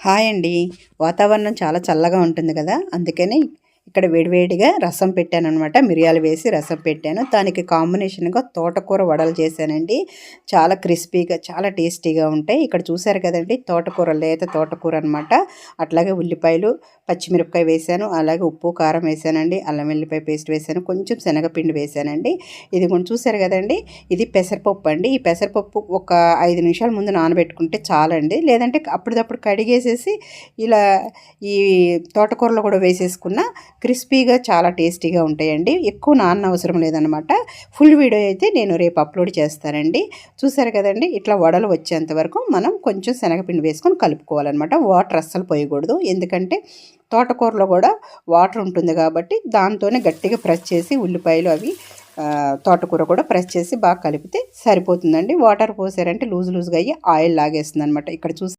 Hi అండి. వాతావరణం చాలా చల్లగా ఉంటుంది కదా అందుకని ఇక్కడ వేడివేడిగా రసం పెట్టాను అనమాట మిరియాలు వేసి రసం పెట్టాను. దానికి కాంబినేషన్గా తోటకూర వడలు చేశానండి. చాలా క్రిస్పీగా చాలా టేస్టీగా ఉంటాయి. ఇక్కడ చూసారు కదండి తోటకూర లేత తోటకూర అనమాట అట్లాగే ఉల్లిపాయలు పచ్చిమిరపకాయ వేసాను అలాగే ఉప్పు కారం వేశానండి. అల్లం వెల్లిపాయ పేస్ట్ వేసాను కొంచెం శనగపిండి వేశానండి. ఇది కొంచెం చూసారు కదండి ఇది పెసరపప్పు అండి. ఈ పెసరపప్పు ఒక ఐదు నిమిషాల ముందు నానబెట్టుకుంటే చాలండి. లేదంటే అప్పటిదప్పుడు కడిగేసేసి ఇలా ఈ తోటకూరలో కూడా వేసేసుకున్న క్రిస్పీగా చాలా టేస్టీగా ఉంటాయండి. ఎక్కువ నాన్న అవసరం లేదనమాట ఫుల్ వీడియో అయితే నేను రేపు అప్లోడ్ చేస్తానండి. చూసారు కదండి ఇట్లా వడలు వచ్చేంత వరకు మనం కొంచెం శనగపిండి వేసుకొని కలుపుకోవాలన్నమాట. వాటర్ అస్సలు పోయకూడదు. ఎందుకంటే తోటకూరలో కూడా వాటర్ ఉంటుంది కాబట్టి దాంతోనే గట్టిగా ప్రెస్ చేసి ఉల్లిపాయలు అవి తోటకూర కూడా ప్రెస్ చేసి బాగా కలిపితే సరిపోతుందండి. వాటర్ పోసారంటే లూజ్ లూజ్గా అయ్యి ఆయిల్ లాగేస్తుంది అనమాట ఇక్కడ చూసి